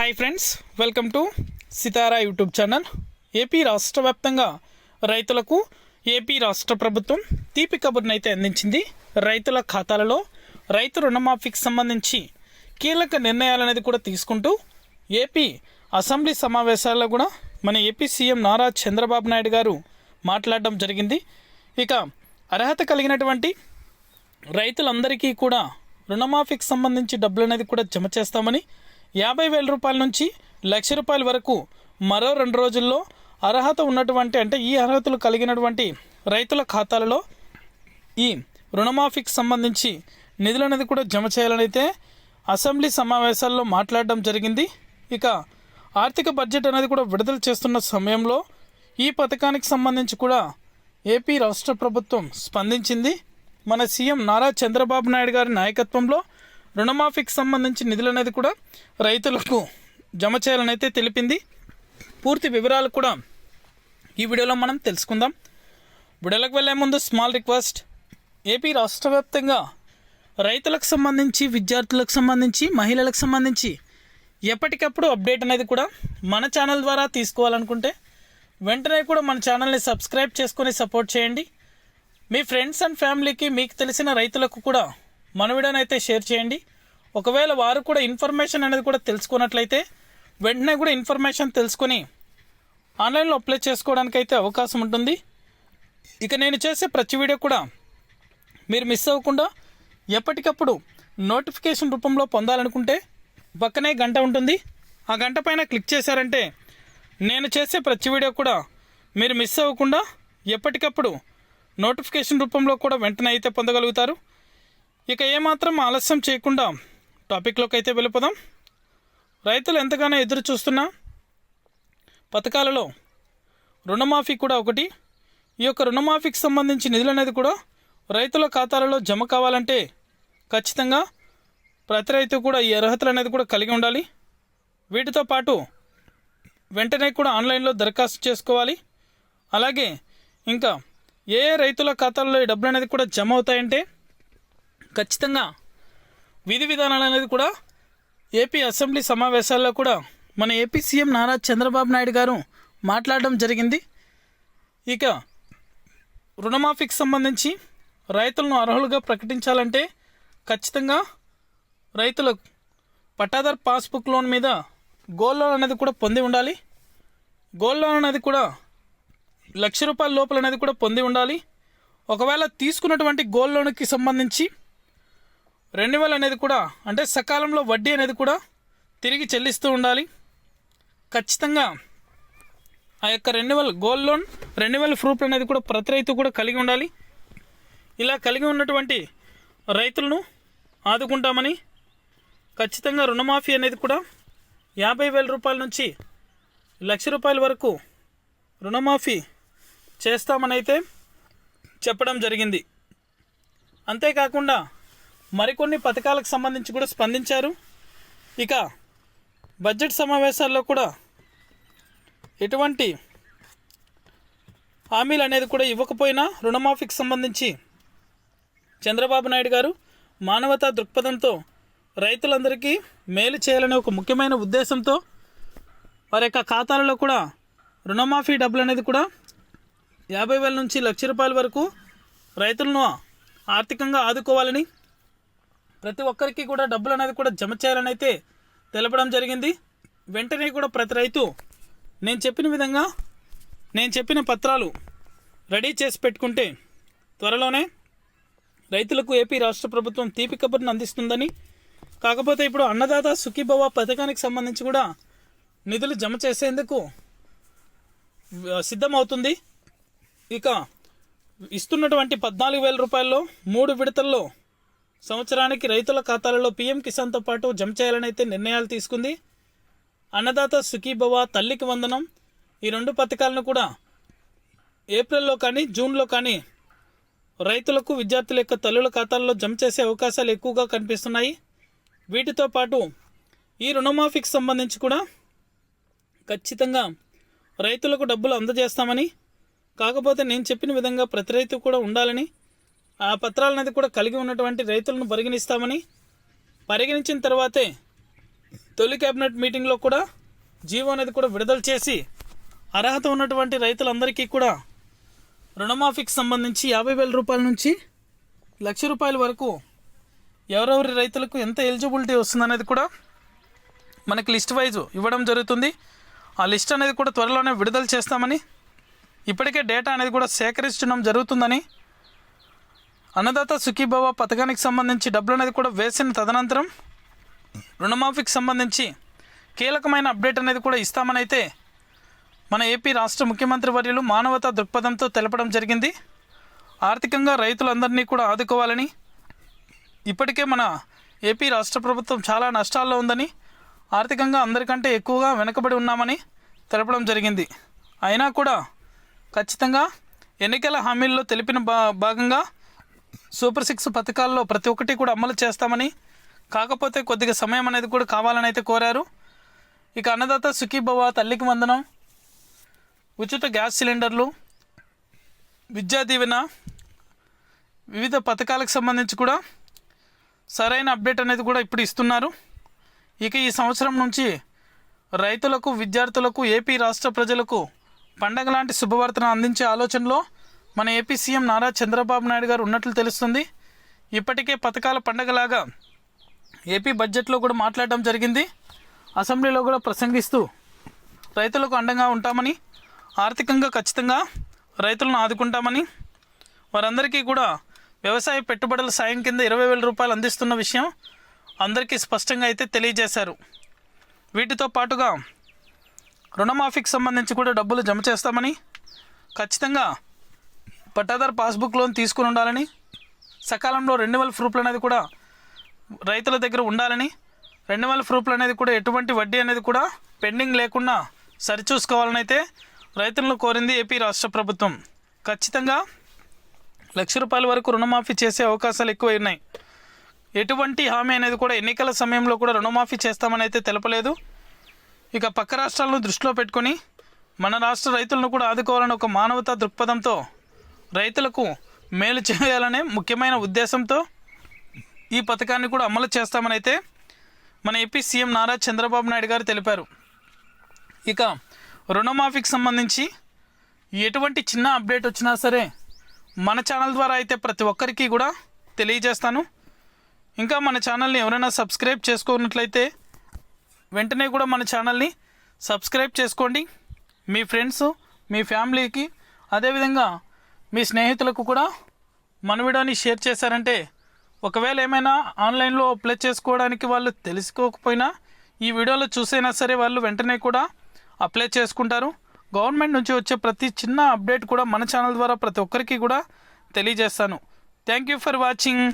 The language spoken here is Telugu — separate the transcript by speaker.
Speaker 1: Hi friends welcome to Sitara YouTube channel AP రాష్ట్ర వ్యాప్తంగా రైతులకు ఏపీ రాష్ట్ర ప్రభుత్వం తీపి కబుర్ని అయితే అందించింది. రైతుల ఖాతాలలో రైతు రుణమాఫీకి సంబంధించి కీలక నిర్ణయాలు అనేది కూడా తీసుకుంటూ ఏపీ అసెంబ్లీ సమావేశాల్లో కూడా మన ఏపీ సీఎం నారా చంద్రబాబు నాయుడు గారు మాట్లాడడం జరిగింది. ఇక అర్హత కలిగినటువంటి రైతులందరికీ కూడా రుణమాఫీకి సంబంధించి డబ్బులు అనేది కూడా జమ చేస్తామని యాభై వేల రూపాయల నుంచి లక్ష రూపాయల వరకు మరో రెండు రోజుల్లో అర్హత ఉన్నటువంటి అంటే ఈ అర్హతలు కలిగినటువంటి రైతుల ఖాతాలలో ఈ రుణమాఫీకి సంబంధించి నిధులు అనేది కూడా జమ చేయాలని అయితే అసెంబ్లీ సమావేశాల్లో మాట్లాడడం జరిగింది. ఇక ఆర్థిక బడ్జెట్ అనేది కూడా విడుదల చేస్తున్న సమయంలో ఈ పథకానికి సంబంధించి కూడా ఏపీ రాష్ట్ర ప్రభుత్వం స్పందించింది. మన సీఎం నారా చంద్రబాబు నాయుడు గారి నాయకత్వంలో రుణమాఫీకి సంబంధించి నిధులు అనేది కూడా రైతులకు జమ చేయాలని అయితే తెలిపింది. పూర్తి వివరాలు కూడా ఈ వీడియోలో మనం తెలుసుకుందాం. వీడియోలకు వెళ్ళే ముందు స్మాల్ రిక్వెస్ట్. ఏపీ రాష్ట్ర వ్యాప్తంగా రైతులకు సంబంధించి విద్యార్థులకు సంబంధించి మహిళలకు సంబంధించి ఎప్పటికప్పుడు అప్డేట్ అనేది కూడా మన ఛానల్ ద్వారా తీసుకోవాలనుకుంటే వెంటనే కూడా మన ఛానల్ని సబ్స్క్రైబ్ చేసుకొని సపోర్ట్ చేయండి. మీ ఫ్రెండ్స్ అండ్ ఫ్యామిలీకి మీకు తెలిసిన రైతులకు కూడా మన వీడియోనైతే షేర్ చేయండి. ఒకవేళ వారు కూడా ఇన్ఫర్మేషన్ అనేది కూడా తెలుసుకున్నట్లయితే వెంటనే కూడా ఇన్ఫర్మేషన్ తెలుసుకొని ఆన్లైన్లో అప్లై చేసుకోవడానికి అయితే అవకాశం ఉంటుంది. ఇక నేను చేసే ప్రతి వీడియో కూడా మీరు మిస్ అవ్వకుండా ఎప్పటికప్పుడు నోటిఫికేషన్ రూపంలో పొందాలనుకుంటే పక్కనే గంట ఉంటుంది. ఆ గంట పైన క్లిక్ చేశారంటే నేను చేసే ప్రతి వీడియో కూడా మీరు మిస్ అవ్వకుండా ఎప్పటికప్పుడు నోటిఫికేషన్ రూపంలో కూడా వెంటనే అయితే పొందగలుగుతారు. ఇక ఏమాత్రం ఆలస్యం చేయకుండా టాపిక్లోకి అయితే వెళ్ళిపోదాం. రైతులు ఎంతగానో ఎదురు చూస్తున్న పథకాలలో రుణమాఫీ కూడా ఒకటి. ఈ యొక్క రుణమాఫీకి సంబంధించి నిధులు అనేది కూడా రైతుల ఖాతాలలో జమ కావాలంటే ఖచ్చితంగా ప్రతి రైతు కూడా ఈ అర్హతలు అనేది కూడా కలిగి ఉండాలి. వీటితో పాటు వెంటనే కూడా ఆన్లైన్లో దరఖాస్తు చేసుకోవాలి. అలాగే ఇంకా ఏ ఏ రైతుల ఖాతాల్లో ఈ డబ్బులు అనేది కూడా జమ అవుతాయంటే ఖచ్చితంగా విధి విధానాలు అనేది కూడా ఏపీ అసెంబ్లీ సమావేశాల్లో కూడా మన ఏపీ సీఎం నారా చంద్రబాబు నాయుడు గారు మాట్లాడడం జరిగింది. ఇక రుణమాఫీకి సంబంధించి రైతులను అర్హులుగా ప్రకటించాలంటే ఖచ్చితంగా రైతులకు పట్టాదార్ పాస్బుక్ లోన్ మీద గోల్డ్ లోన్ అనేది కూడా పొంది ఉండాలి. గోల్డ్ లోన్ అనేది కూడా లక్ష రూపాయల లోపల అనేది కూడా పొంది ఉండాలి. ఒకవేళ తీసుకున్నటువంటి గోల్డ్ లోన్కి సంబంధించి రెన్యువల్ అనేది కూడా అంటే సకాలంలో వడ్డీ అనేది కూడా తిరిగి చెల్లిస్తూ ఉండాలి. ఖచ్చితంగా ఆ యొక్క renewal gold loan renewal proof అనేది కూడా ప్రతి రైతు కూడా కలిగి ఉండాలి. ఇలా కలిగి ఉన్నటువంటి రైతులను ఆదుకుంటామని ఖచ్చితంగా రుణమాఫీ అనేది కూడా యాభై వేల రూపాయల నుంచి లక్ష రూపాయల వరకు రుణమాఫీ చేస్తామని అయితే చెప్పడం జరిగింది. అంతేకాకుండా మరికొన్ని పథకాలకు సంబంధించి కూడా స్పందించారు. ఇక బడ్జెట్ సమావేశాల్లో కూడా ఎటువంటి హామీలు అనేది కూడా ఇవ్వకపోయినా రుణమాఫీకి సంబంధించి చంద్రబాబు నాయుడు గారు మానవతా దృక్పథంతో రైతులందరికీ మేలు చేయాలనే ఒక ముఖ్యమైన ఉద్దేశంతో వారి యొక్క ఖాతాలలో కూడా రుణమాఫీ డబ్బులు అనేది కూడా యాభై వేల నుంచి లక్ష రూపాయల వరకు రైతులను ఆర్థికంగా ఆదుకోవాలని ప్రతి ఒక్కరికి కూడా డబ్బులు అనేది కూడా జమ చేయాలని అయితే తెలపడం జరిగింది. వెంటనే కూడా ప్రతి రైతు నేను చెప్పిన విధంగా నేను చెప్పిన పత్రాలు రెడీ చేసి పెట్టుకుంటే త్వరలోనే రైతులకు ఏపీ రాష్ట్ర ప్రభుత్వం తీపి కబుర్ను అందిస్తుందని. కాకపోతే ఇప్పుడు అన్నదాత సుఖీభవ పథకానికి సంబంధించి కూడా నిధులు జమ చేసేందుకు సిద్ధమవుతుంది. ఇక ఇస్తున్నటువంటి పద్నాలుగు వేల రూపాయల్లో మూడు విడతల్లో సంవత్సరానికి రైతుల ఖాతాలలో పీఎం కిసాన్తో పాటు జమ చేయాలని అయితే నిర్ణయాలు తీసుకుంది. అన్నదాత సుఖీభవ తల్లికి వందనం. ఈ రెండు పథకాలను కూడా ఏప్రిల్లో కానీ జూన్లో కానీ రైతులకు విద్యార్థుల యొక్క తల్లుల ఖాతాల్లో జమ చేసే అవకాశాలు ఎక్కువగా కనిపిస్తున్నాయి. వీటితో పాటు ఈ రుణమాఫీకి సంబంధించి కూడా ఖచ్చితంగా రైతులకు డబ్బులు అందజేస్తామని. కాకపోతే నేను చెప్పిన విధంగా ప్రతి రైతు కూడా ఉండాలని ఆ పత్రాలనేది కూడా కలిగి ఉన్నటువంటి రైతులను పరిగణిస్తామని పరిగణించిన తర్వాతే తొలి కేబినెట్ మీటింగ్లో కూడా జీవో అనేది కూడా విడుదల చేసి అర్హత ఉన్నటువంటి రైతులందరికీ కూడా రుణమాఫీకి సంబంధించి యాభై వేల రూపాయల నుంచి లక్ష రూపాయల వరకు ఎవరెవరి రైతులకు ఎంత ఎలిజిబిలిటీ వస్తుందనేది కూడా మనకి లిస్ట్ వైజ్ ఇవ్వడం జరుగుతుంది. ఆ లిస్ట్ అనేది కూడా త్వరలోనే విడుదల చేస్తామని ఇప్పటికే డేటా అనేది కూడా సేకరించడం జరుగుతుందని అన్నదాత సుఖీభవ పథకానికి సంబంధించి డబ్బులు అనేది కూడా వేసిన తదనంతరం రుణమాఫీకి సంబంధించి కీలకమైన అప్డేట్ అనేది కూడా ఇస్తామనైతే మన ఏపీ రాష్ట్ర ముఖ్యమంత్రి వర్యులు మానవతా దృక్పథంతో తెలపడం జరిగింది. ఆర్థికంగా రైతులందరినీ కూడా ఆదుకోవాలని ఇప్పటికే మన ఏపీ రాష్ట్ర ప్రభుత్వం చాలా నష్టాల్లో ఉందని ఆర్థికంగా అందరికంటే ఎక్కువగా వెనుకబడి ఉన్నామని తెలపడం జరిగింది. అయినా కూడా ఖచ్చితంగా ఎన్నికల హామీల్లో తెలిపిన భా భాగంగా సూపర్ సిక్స్ పథకాల్లో ప్రతి ఒక్కటి కూడా అమలు చేస్తామని కాకపోతే కొద్దిగా సమయం అనేది కూడా కావాలని అయితే కోరారు. ఇక అన్నదాత సుఖీభవ తల్లికి వందనం ఉచిత గ్యాస్ సిలిండర్లు విద్యా దీవెన వివిధ పథకాలకు సంబంధించి కూడా సరైన అప్డేట్ అనేది కూడా ఇప్పుడు ఇస్తున్నారు. ఇక ఈ సంవత్సరం నుంచి రైతులకు విద్యార్థులకు ఏపీ రాష్ట్ర ప్రజలకు పండగ లాంటి శుభవార్తను అందించే ఆలోచనలో మన ఏపీ సీఎం నారా చంద్రబాబు నాయుడు గారు ఉన్నట్లు తెలుస్తుంది. ఇప్పటికే పథకాల పండగలాగా ఏపీ బడ్జెట్లో కూడా మాట్లాడడం జరిగింది. అసెంబ్లీలో కూడా ప్రసంగిస్తూ రైతులకు అండంగా ఉంటామని ఆర్థికంగా ఖచ్చితంగా రైతులను ఆదుకుంటామని వారందరికీ కూడా వ్యవసాయ పెట్టుబడుల సాయం కింద ఇరవై వేల రూపాయలు అందిస్తున్న విషయం అందరికీ స్పష్టంగా అయితే తెలియజేశారు. వీటితో పాటుగా రుణమాఫీకి సంబంధించి కూడా డబ్బులు జమ చేస్తామని ఖచ్చితంగా పట్టాదారు పాస్బుక్ లోన్ తీసుకుని ఉండాలని సకాలంలో రెన్యువల్ ప్రూఫ్లు అనేది కూడా రైతుల దగ్గర ఉండాలని రెన్యువల్ ప్రూఫ్లు అనేది కూడా ఎటువంటి వడ్డీ అనేది కూడా పెండింగ్ లేకుండా సరిచూసుకోవాలని అయితే రైతులను కోరింది ఏపీ రాష్ట్ర ప్రభుత్వం. ఖచ్చితంగా లక్ష రూపాయల వరకు రుణమాఫీ చేసే అవకాశాలు ఎక్కువ ఉన్నాయి ఎటువంటి హామీ అనేది కూడా ఎన్నికల సమయంలో కూడా రుణమాఫీ చేస్తామని అయితే తెలపలేదు. ఇక పక్క రాష్ట్రాలను దృష్టిలో పెట్టుకొని మన రాష్ట్ర రైతులను కూడా ఆదుకోవాలని ఒక మానవతా దృక్పథంతో రైతులకు మేలు చేయాలనే ముఖ్యమైన ఉద్దేశంతో ఈ పథకాన్ని కూడా అమలు చేస్తామని అయితే మన ఏపీ సీఎం నారా చంద్రబాబు నాయుడు గారు తెలిపారు. ఇక రుణమాఫీకి సంబంధించి ఎటువంటి చిన్న అప్డేట్ వచ్చినా సరే మన ఛానల్ ద్వారా అయితే ప్రతి ఒక్కరికి కూడా తెలియజేస్తాను. ఇంకా మన ఛానల్ని ఎవరైనా సబ్స్క్రైబ్ చేసుకున్నట్లయితే వెంటనే కూడా మన ఛానల్ని సబ్స్క్రైబ్ చేసుకోండి. మీ ఫ్రెండ్స్ మీ ఫ్యామిలీకి అదేవిధంగా మీ స్నేహితులకు కూడా మన వీడియోని షేర్ చేశారంటే ఒకవేళ ఏమైనా ఆన్లైన్లో అప్లై చేసుకోవడానికి వాళ్ళు తెలుసుకోకపోయినా ఈ వీడియోలో చూసైనా సరే వాళ్ళు వెంటనే కూడా అప్లై చేసుకుంటారు. గవర్నమెంట్ నుంచి వచ్చే ప్రతి చిన్న అప్డేట్ కూడా మన ఛానల్ ద్వారా ప్రతి ఒక్కరికి కూడా తెలియజేస్తాను. Thank you for watching.